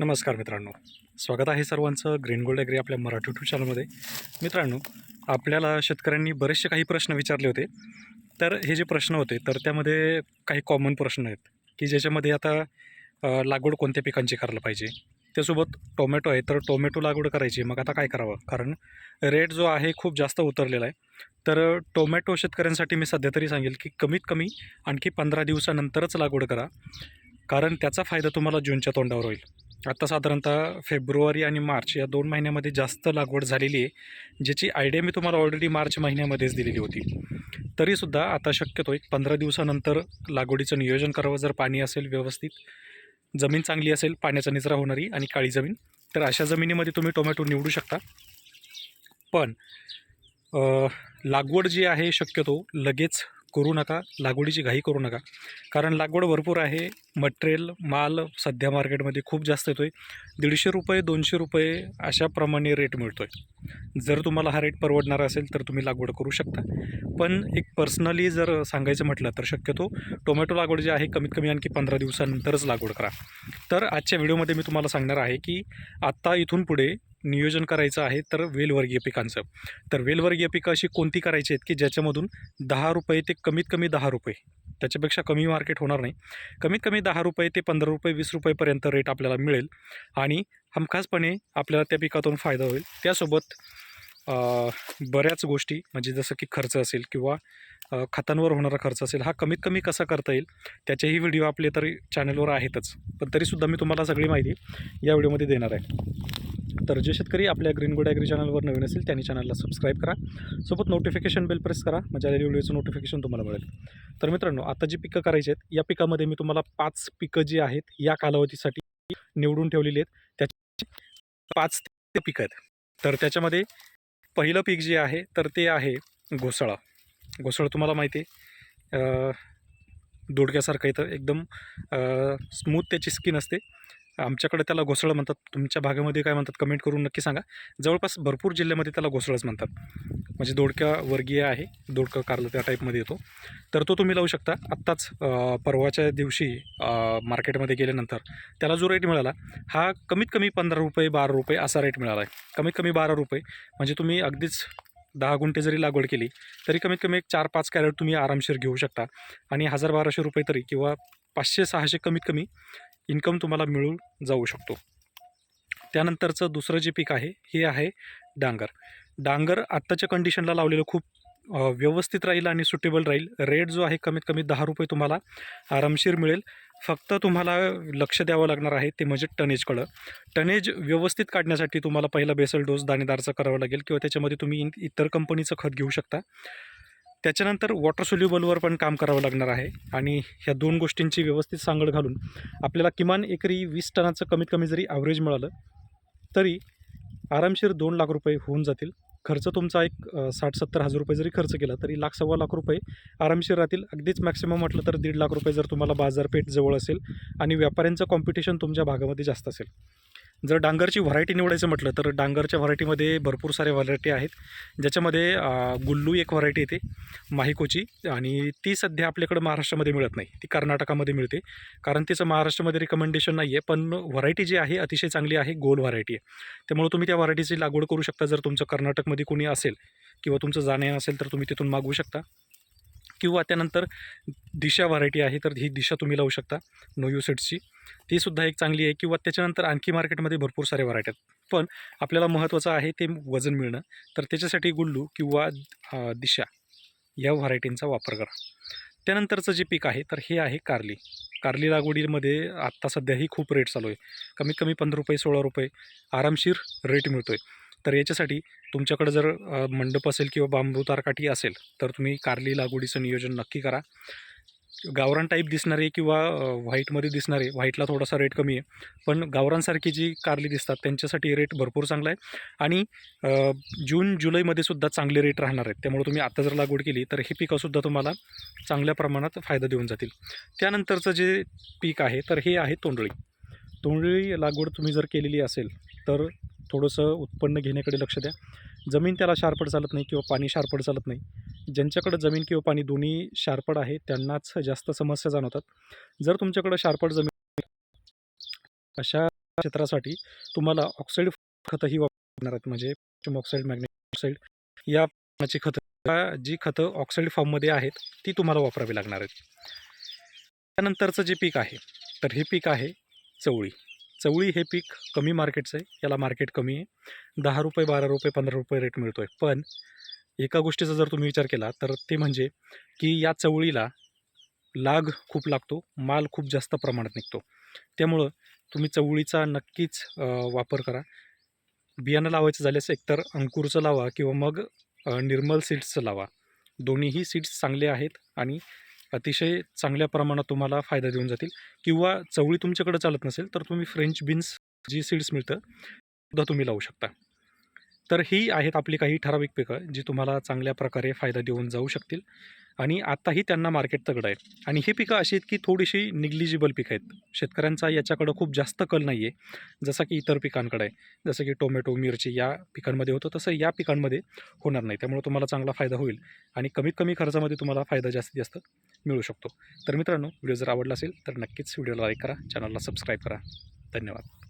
नमस्कार मित्रांनो. स्वागत आहे सर्वांचं ग्रीन गोल्ड ॲग्री आपल्या मराठी यूट्यूब चॅनलमध्ये मित्रांनो आपल्याला शेतकऱ्यांनी बरेचसे काही प्रश्न विचारले होते. तर हे जे प्रश्न होते तर त्यामध्ये काही कॉमन प्रश्न आहेत की ज्याच्यामध्ये आता लागवड कोणत्या पिकांची करायला पाहिजे? त्यासोबत टोमॅटो आहे तर टोमॅटो लागवड करायची मग आता काय करावं? कारण रेट जो आहे खूप जास्त उतरलेला आहे. तर टोमॅटो शेतकऱ्यांसाठी मी सध्या तरी सांगेल की कमीत कमी आणखी पंधरा दिवसानंतरच लागवड करा. कारण त्याचा फायदा तुम्हाला जूनच्या तोंडावर होईल. आता साधारणतः फेब्रुवारी आणि मार्च या दोन महिन्यामध्ये जास्त लागवड झालेली आहे ज्याची आयडिया मी तुम्हाला ऑलरेडी मार्च महिन्यामध्येच दिलेली होती. तरीसुद्धा आता शक्यतो एक पंधरा दिवसानंतर लागवडीचं नियोजन करावं. जर पाणी असेल व्यवस्थित जमीन चांगली असेल पाण्याचा निचरा होणारी आणि काळी जमीन तर अशा जमिनीमध्ये तुम्ही टोमॅटो निवडू शकता. पण लागवड जी आहे शक्यतो लगेच करू नका लागवडीची घाई करू नका. कारण लागवड भरपूर आहे मटेरियल माल सध्या मार्केटमध्ये खूप जास्त येतो आहे दीडशे रुपये दोनशे रुपये अशाप्रमाणे रेट मिळतो आहे जर तुम्हाला हा रेट परवडणारा असेल तर तुम्ही लागवड करू शकता. पण एक पर्सनली जर सांगायचं म्हटलं तर शक्यतो टोमॅटो लागवड जी आहे कमीत कमी आणखी पंधरा दिवसानंतरच लागवड करा. तर आजच्या व्हिडिओमध्ये मी तुम्हाला सांगणार आहे की आत्ता इथून पुढे नियोजन करायचं आहे तर वेलवर्गीय पिकांचं. तर वेलवर्गीय पिकं अशी कोणती करायची आहेत की ज्याच्यामधून दहा रुपये ते कमीत कमी दहा रुपये त्याच्यापेक्षा कमी मार्केट होणार नाही. कमीत कमी दहा रुपये ते पंधरा रुपये वीस रुपयेपर्यंत रेट आपल्याला मिळेल आणि हमखासपणे आपल्याला त्या पिकातून फायदा होईल. त्यासोबत बऱ्याच गोष्टी म्हणजे जसं की खर्च असेल किंवा खतांवर होणारा खर्च असेल हा कमीत कमी कसा करता येईल त्याचेही व्हिडिओ आपले तरी चॅनलवर आहेतच. पण तरीसुद्धा मी तुम्हाला सगळी माहिती या व्हिडिओमध्ये देणार आहे. तर जे शेतकरी आपल्या ग्रीन गुड ॲग्री चॅनलवर नवीन असेल त्यांनी चॅनलला सबस्क्राईब करा. सोबत नोटिफिकेशन बेल प्रेस करा म्हणजे आलेली व्हिडिओचं नोटिफिकेशन तुम्हाला मिळेल. तर मित्रांनो आता जी पिकं करायची आहेत या पिकामध्ये मी तुम्हाला पाच पिकं जी आहेत या कालावधीसाठी निवडून ठेवलेली आहेत. त्याची पाच ते पिकं आहेत. तर त्याच्यामध्ये पहिलं पीक जे आहे तर ते आहे घोसाळा. घोसाळा तुम्हाला माहिती आहे. दोडक्यासारखं इथं एकदम स्मूथ त्याची स्किन असते. आमच्याकडे त्याला घोसळं म्हणतात. तुमच्या भागामध्ये काय म्हणतात कमेंट करून नक्की सांगा. जवळपास भरपूर जिल्ह्यामध्ये त्याला घोसळच म्हणतात. म्हणजे दोडक्या वर्गीय आहे. दोडकं कारलं त्या टाईपमध्ये येतो. तर तो तुम्ही लावू शकता. आत्ताच परवाच्या दिवशी मार्केटमध्ये गेल्यानंतर त्याला जो रेट मिळाला हा कमीत कमी पंधरा रुपये बारा रुपये असा रेट मिळाला आहे. कमीत कमी बारा रुपये. म्हणजे तुम्ही अगदीच दहा गुंठे जरी लागवड केली तरी कमीत कमी एक चार पाच कॅरेट तुम्ही आरामशीर घेऊ शकता. आणि हजार बाराशे रुपये तरी किंवा पाचशे सहाशे कमीत कमी इन्कम तुम्हाला मिळून जाऊ शकतो. त्यानंतरचं दुसरं जे पीक आहे हे आहे डांगर. डांगर आत्ताच्या कंडिशनला लावलेलं खूप व्यवस्थित राहील आणि सुटेबल राहील. रेट जो आहे कमीत कमी दहा रुपये तुम्हाला आरामशीर मिळेल. फक्त तुम्हाला लक्ष द्यावं लागणार आहे ते म्हणजे टनेजकडं टनेज व्यवस्थित काढण्यासाठी तुम्हाला पहिला बेसल डोस दाणेदारचा करावा लागेल किंवा त्याच्यामध्ये तुम्ही इन- इतर कंपनीचं खत घेऊ शकता. त्याच्यानंतर वॉटर सोल्युबलवर पण काम करावं लागणार आहे. आणि ह्या दोन गोष्टींची व्यवस्थित सांगड घालून आपल्याला किमान एकरी वीस टनाचं कमीत कमी जरी ॲव्हरेज मिळालं तरी आरामशीर दोन लाख रुपये होऊन जातील. खर्च तुमचा एक साठ सत्तर हजार रुपये जरी खर्च केला तरी लाख सव्वा लाख रुपये आरामशीर राहतील. अगदीच मॅक्सिमम म्हटलं तर दीड लाख रुपये जर तुम्हाला बाजारपेठ जवळ असेल आणि व्यापाऱ्यांचं कॉम्पिटिशन तुमच्या भागामध्ये जास्त असेल. जर डांगरची व्हरायटी निवडायचं म्हटलं तर डांगरच्या व्हरायटीमध्ये भरपूर साऱ्या व्हरायटी आहेत. ज्याच्यामध्ये गुल्लू एक व्हरायटी येते माहिकोची आणि ती सध्या आपल्याकडं महाराष्ट्रामध्ये मिळत नाही. ती कर्नाटकामध्ये मिळते. कारण तिचं महाराष्ट्रामध्ये रिकमेंडेशन नाही आहे पण व्हरायटी जी आहे अतिशय चांगली आहे गोल व्हरायटी आहे. त्यामुळे तुम्ही त्या व्हरायटीची लागवड करू शकता. जर तुमचं कर्नाटकमध्ये कोणी असेल किंवा तुमचं जाणे असेल तर तुम्ही तिथून मागवू शकता. किंवा त्यानंतर दिशा व्हरायटी आहे तर ही दिशा तुम्ही लावू शकता नोयू सेट्सची ती सुद्धा एक चांगली आहे किंवा त्याच्यानंतर आणखी मार्केटमध्ये भरपूर सारे व्हरायटी आहेत. पण आपल्याला महत्त्वाचं आहे ते वजन मिळणं. तर त्याच्यासाठी गुल्लू किंवा दिशा या व्हरायटींचा वापर करा. त्यानंतरचं जे पीक आहे तर हे आहे कारली. कारली लागवडीमध्ये आत्ता सध्याही खूप रेट चालू आहे. कमीत कमी पंधरा रुपये सोळा रुपये आरामशीर रेट मिळतो आहे तर याच्यासाठी तुमच्याकडं जर मंडप असेल किंवा बांबू तारकाठी असेल तर तुम्ही कारली लागवडीचं नियोजन नक्की करा. गावरान टाईप दिसणारे किंवा व्हाईटमध्ये दिसणारे व्हाईटला थोडासा रेट कमी आहे पण गावरांसारखी जी कारली दिसतात त्यांच्यासाठी रेट भरपूर चांगला आहे. आणि जून जुलैमध्ये सुद्धा चांगले रेट राहणार आहेत. त्यामुळे तुम्ही आता जर लागवड केली तर हे पिकंसुद्धा तुम्हाला चांगल्या प्रमाणात फायदा देऊन जातील. त्यानंतरचं जे पीक आहे तर हे आहे तोंडळी. तोंडळी लागवड तुम्ही जर केलेली असेल तर थोडंसं उत्पन्न घेण्याकडे लक्ष द्या. जमीन त्याला शारपड चालत नाही किंवा पाणी शारपड चालत नाही. ज्यांच्याकडं जमीन किंवा पाणी दोन्ही शारपड आहे त्यांनाच जास्त समस्या जाणवतात. जर तुमच्याकडं शारपड जमीन अशा क्षेत्रासाठी तुम्हाला ऑक्साईड खतंही वापरणार आहेत म्हणजे ऑक्साईड मॅग्नेशियम ऑक्साईड या प्रकारची खतं जी खतं ऑक्साईड फॉर्ममध्ये आहेत ती तुम्हाला वापरावी लागणार आहेत. त्यानंतरचं जे पीक आहे तर हे पीक आहे चवळी. चवळी हे पीक कमी मार्केटचं आहे. याला मार्केट कमी आहे. दहा रुपये बारा रुपये पंधरा रुपये रेट मिळतो आहे पण एका गोष्टीचा जर तुम्ही विचार केला तर ते म्हणजे की या चवळीला लाग खूप लागतो माल खूप जास्त प्रमाणात निघतो. त्यामुळं तुम्ही चवळीचा नक्कीच वापर करा. बियाणं लावायचं झाल्यास एकतर अंकुरचं लावा किंवा मग निर्मल सीड्सचं लावा. दोन्हीही सीड्स चांगले आहेत आणि अतिशय चांगल्या प्रमाणात तुम्हाला फायदा देऊन जातील. किंवा चवळी तुमच्याकडे चालत नसेल तर तुम्ही फ्रेंच बीन्स जी सीड्स मिळतं सुद्धा तुम्ही लावू शकता. तर ही आहेत आपली काही ठराविक पिकं जी तुम्हाला चांगल्या प्रकारे फायदा देऊन जाऊ शकतील. आणि आत्ताही त्यांना मार्केट तगडं आहे. आणि ही पिकं अशी आहेत की थोडीशी निग्लिजिबल पिकं आहेत. शेतकऱ्यांचा याच्याकडं खूप जास्त कल नाही आहे जसं की इतर पिकांकडे आहे. जसं की टोमॅटो मिरची या पिकांमध्ये होतं तसं या पिकांमध्ये होणार नाही. त्यामुळे तुम्हाला चांगला फायदा होईल. आणि कमीत कमी खर्चामध्ये तुम्हाला फायदा जास्तीत जास्त मिळू शकतो. तर मित्रांनो व्हिडिओ जर आवडला असेल तर नक्कीच व्हिडिओला लाईक करा. चॅनलला सबस्क्राईब करा. धन्यवाद.